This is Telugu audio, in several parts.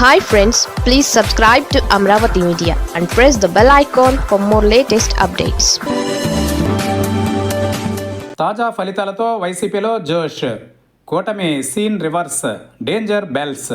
Hi friends please subscribe to Amaravati media and press the bell icon for more latest updates తాజా ఫలితాలతో వైసీపీలో జోష్. కూటమి సీన్ రివర్స్. Danger bells.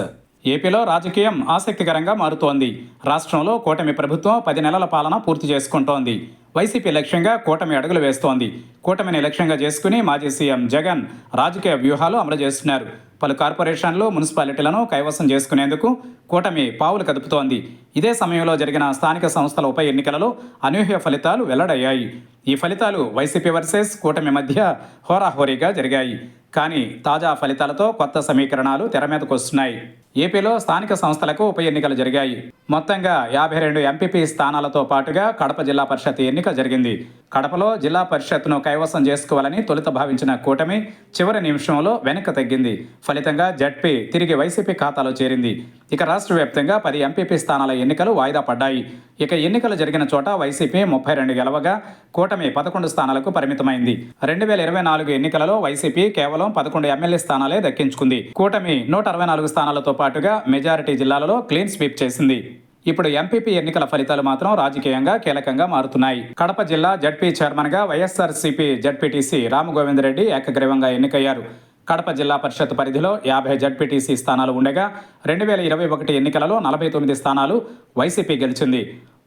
ఏపీలో రాజకీయం ఆసక్తికరంగా మారుతోంది. రాష్ట్రంలో కూటమి ప్రభుత్వం పది నెలల పాలన పూర్తి చేసుకుంటోంది. వైసీపీ లక్ష్యంగా కూటమి అడుగులు వేస్తోంది. కూటమిని లక్ష్యంగా చేసుకుని మాజీ సీఎం జగన్ రాజకీయ వ్యూహాలు అమలు చేస్తున్నారు. పలు కార్పొరేషన్లు మున్సిపాలిటీలను కైవసం చేసుకునేందుకు కూటమి పావులు కదుపుతోంది. ఇదే సమయంలో జరిగిన స్థానిక సంస్థల ఉప ఎన్నికలలో అనూహ్య ఫలితాలు వెల్లడయ్యాయి. ఈ ఫలితాలు వైసీపీ వర్సెస్ కూటమి మధ్య హోరాహోరీగా జరిగాయి. కానీ తాజా ఫలితాలతో కొత్త సమీకరణాలు తెర మీదకు వస్తున్నాయి. ఏపీలో స్థానిక సంస్థలకు ఉప ఎన్నికలు జరిగాయి. మొత్తంగా యాభై రెండు ఎంపీపీ స్థానాలతో పాటుగా కడప జిల్లా పరిషత్ ఎన్నిక జరిగింది. కడపలో జిల్లా పరిషత్ను కైవసం చేసుకోవాలని తొలుత భావించిన కూటమి చివరి నిమిషంలో వెనక్కి తగ్గింది. ఫలితంగా జడ్పీ తిరిగి వైసీపీ ఖాతాలో చేరింది. ఇక రాష్ట్ర వ్యాప్తంగా పది ఎంపీపీ స్థానాల ఎన్నికలు వాయిదా పడ్డాయి. ఇక ఎన్నికలు జరిగిన చోట వైసీపీ ముప్పై రెండు గెలవగా కూటమి పదకొండు స్థానాలకు పరిమితమైంది. రెండు వేల ఇరవై నాలుగు ఎన్నికలలో వైసీపీ కేవలం పదకొండు ఎమ్మెల్యే స్థానాలే దక్కించుకుంది. కూటమి నూట అరవై నాలుగు స్థానాలతో పాటుగా మెజారిటీ జిల్లాలలో క్లీన్ స్వీప్ చేసింది. ఇప్పుడు ఎంపీపీ ఎన్నికల ఫలితాలు మాత్రం రాజకీయంగా కీలకంగా మారుతున్నాయి. కడప జిల్లా జడ్పీ చైర్మన్గా వైఎస్ఆర్సీపీ జడ్పీటీసీ రామగోవిందరెడ్డి ఏకగ్రీవంగా ఎన్నికయ్యారు. కడప జిల్లా పరిషత్ పరిధిలో యాభై జడ్పీటీసీ స్థానాలు ఉండగా రెండు వేల ఇరవై ఒకటి ఎన్నికలలో నలభై తొమ్మిది స్థానాలు వైసీపీ గెలిచింది.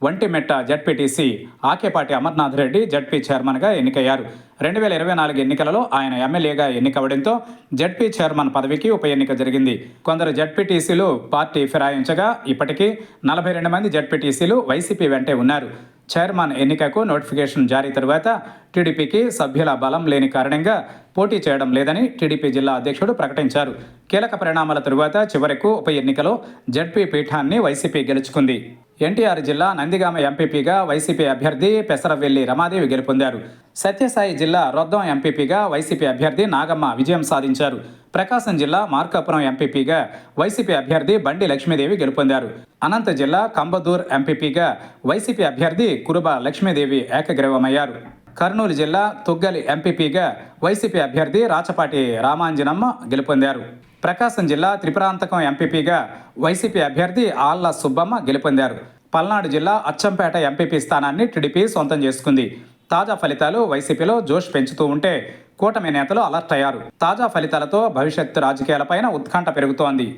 ఒంటిమెట్ట జడ్పీటీసీ ఆకేపాటి అమర్నాథ్ రెడ్డి జడ్పీ చైర్మన్గా ఎన్నికయ్యారు. రెండు వేల ఇరవై నాలుగు ఎన్నికలలో ఆయన ఎమ్మెల్యేగా ఎన్నికవడంతో జడ్పీ చైర్మన్ పదవికి ఉప ఎన్నిక జరిగింది. కొందరు జడ్పీటీసీలు పార్టీ ఫిరాయించగా ఇప్పటికీ నలభై రెండు మంది జడ్పీటీసీలు వైసీపీ వెంటే ఉన్నారు. చైర్మన్ ఎన్నికకు నోటిఫికేషన్ జారీ తరువాత టీడీపీకి సభ్యుల బలం లేని కారణంగా పోటీ చేయడం లేదని టీడీపీ జిల్లా అధ్యక్షుడు ప్రకటించారు. కీలక పరిణామాల తరువాత చివరకు ఉప ఎన్నికలో జడ్పీ పీఠాన్ని వైసీపీ గెలుచుకుంది. ఎన్టీఆర్ జిల్లా నందిగామ ఎంపీపీగా వైసీపీ అభ్యర్థి పెసరవెల్లి రమాదేవి గెలుపొందారు. సత్యసాయి జిల్లా రొద్దం ఎంపీపీగా వైసీపీ అభ్యర్థి నాగమ్మ విజయం సాధించారు. ప్రకాశం జిల్లా మార్కాపురం ఎంపీపీగా వైసీపీ అభ్యర్థి బండి లక్ష్మీదేవి గెలుపొందారు. అనంత జిల్లా కంబదూర్ ఎంపీపీగా వైసీపీ అభ్యర్థి కురుబ లక్ష్మీదేవి ఏకగ్రీవమయ్యారు. కర్నూలు జిల్లా తుగ్గలి ఎంపీపీగా వైసీపీ అభ్యర్థి రాచపాటి రామాంజనమ్మ గెలుపొందారు. ప్రకాశం జిల్లా త్రిపురాంతకం ఎంపీపీగా వైసీపీ అభ్యర్థి ఆళ్ళ సుబ్బమ్మ గెలుపొందారు. పల్నాడు జిల్లా అచ్చంపేట ఎంపీపీ స్థానాన్ని టీడీపీ సొంతం చేసుకుంది. తాజా ఫలితాలు వైసీపీలో జోష్ పెంచుతూ ఉంటే కూటమి నేతలు అలర్ట్ అయ్యారు. తాజా ఫలితాలతో భవిష్యత్ రాజకీయాలపైన ఉత్కంఠ పెరుగుతోంది.